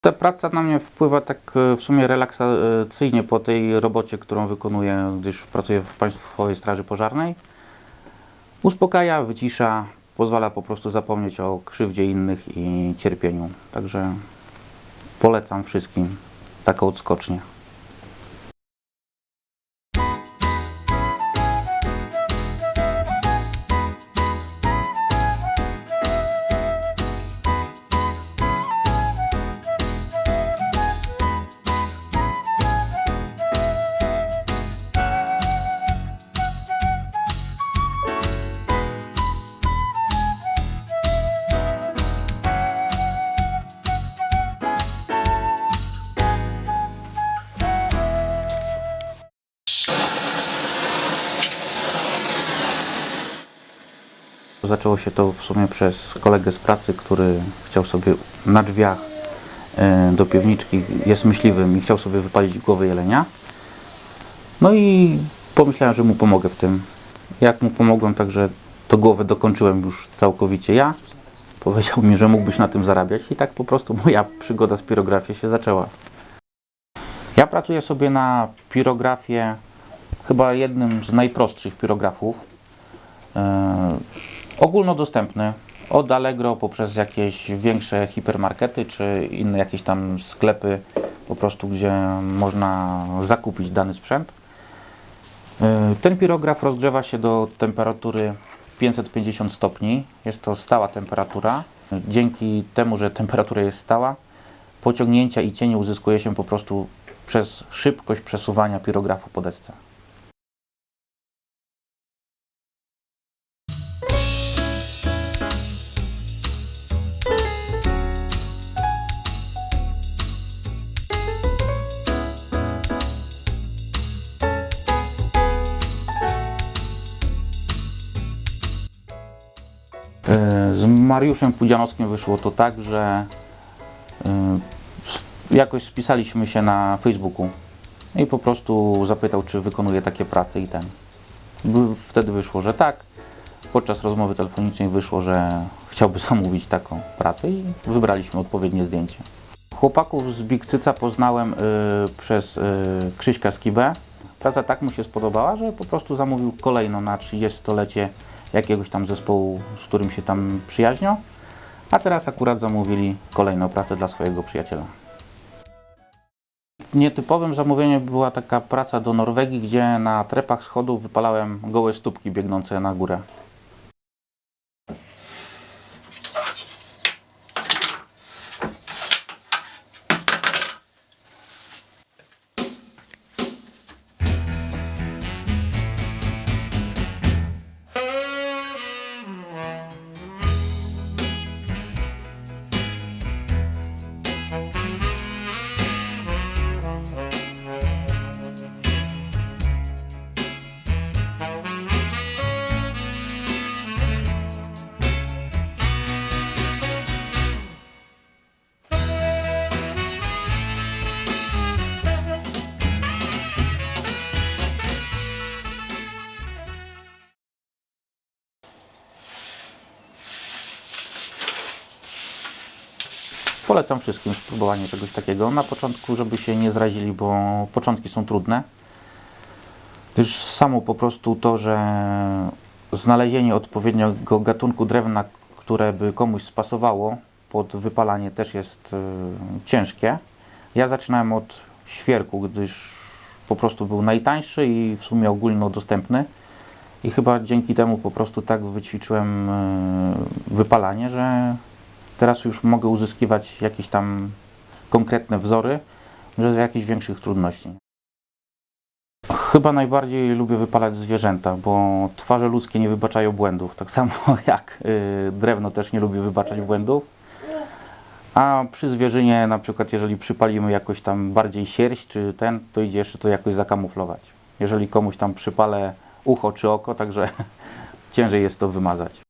Ta praca na mnie wpływa tak e, w sumie relaksacyjnie po tej robocie, którą wykonuję, gdyż pracuję w Państwowej Straży Pożarnej. Uspokaja, wycisza, pozwala po prostu zapomnieć o krzywdzie innych i cierpieniu. Także polecam wszystkim taką odskocznię. Zaczęło się to w sumie przez kolegę z pracy, który chciał sobie na drzwiach e, do piwniczki, jest myśliwym i chciał sobie wypalić głowę jelenia. No i pomyślałem, że mu pomogę w tym. Jak mu pomogłem, także to głowę dokończyłem już całkowicie ja. Powiedział mi, że mógłbyś na tym zarabiać i tak po prostu moja przygoda z pirografią się zaczęła. Ja pracuję sobie na pirografię, chyba jednym z najprostszych pirografów. E, ogólnodostępny. Od Allegro poprzez jakieś większe hipermarkety czy inne jakieś tam sklepy, po prostu gdzie można zakupić dany sprzęt. E, Ten pirograf rozgrzewa się do temperatury 550 stopni. Jest to stała temperatura. Dzięki temu, że temperatura jest stała, pociągnięcia i cienie uzyskuje się po prostu przez szybkość przesuwania pirografu po desce. Z Mariuszem Pudzianowskim wyszło to tak, że e, jakoś spisaliśmy się na Facebooku i po prostu zapytał, czy wykonuje takie prace i ten. Wtedy wyszło, że tak. Podczas rozmowy telefonicznej wyszło, że chciałby zamówić taką pracę i wybraliśmy odpowiednie zdjęcie. Chłopaków z Big Cyca poznałem y, przez y, Krzyśka Skibę. Praca tak mu się spodobała, że po prostu zamówił kolejno na 30-lecie jakiegoś tam zespołu, z którym się tam przyjaźnią. A teraz akurat zamówili kolejną pracę dla swojego przyjaciela. Nietypowym zamówieniem była taka praca do Norwegii, gdzie na trepach schodów wypalałem gołe stópki biegnące na górę. Polecam wszystkim spróbowanie czegoś takiego. Na początku, żeby się nie zrazili, bo początki są trudne. Gdyż samo po prostu to, że znalezienie odpowiedniego gatunku drewna, które by komuś spasowało pod wypalanie też jest y, ciężkie. Ja zaczynałem od świerku, gdyż po prostu był najtańszy i w sumie ogólnodostępny. I chyba dzięki temu po prostu tak wyćwiczyłem y, wypalanie, że teraz już mogę uzyskiwać jakieś tam konkretne wzory bez jakichś większych trudności. Chyba najbardziej lubię wypalać zwierzęta, bo twarze ludzkie nie wybaczają błędów, tak samo jak y, drewno też nie lubi wybaczać błędów. A przy zwierzynie, na przykład, jeżeli przypalimy jakoś tam bardziej sierść czy ten, to idzie jeszcze to jakoś zakamuflować. Jeżeli komuś tam przypalę ucho czy oko, także ciężej jest to wymazać.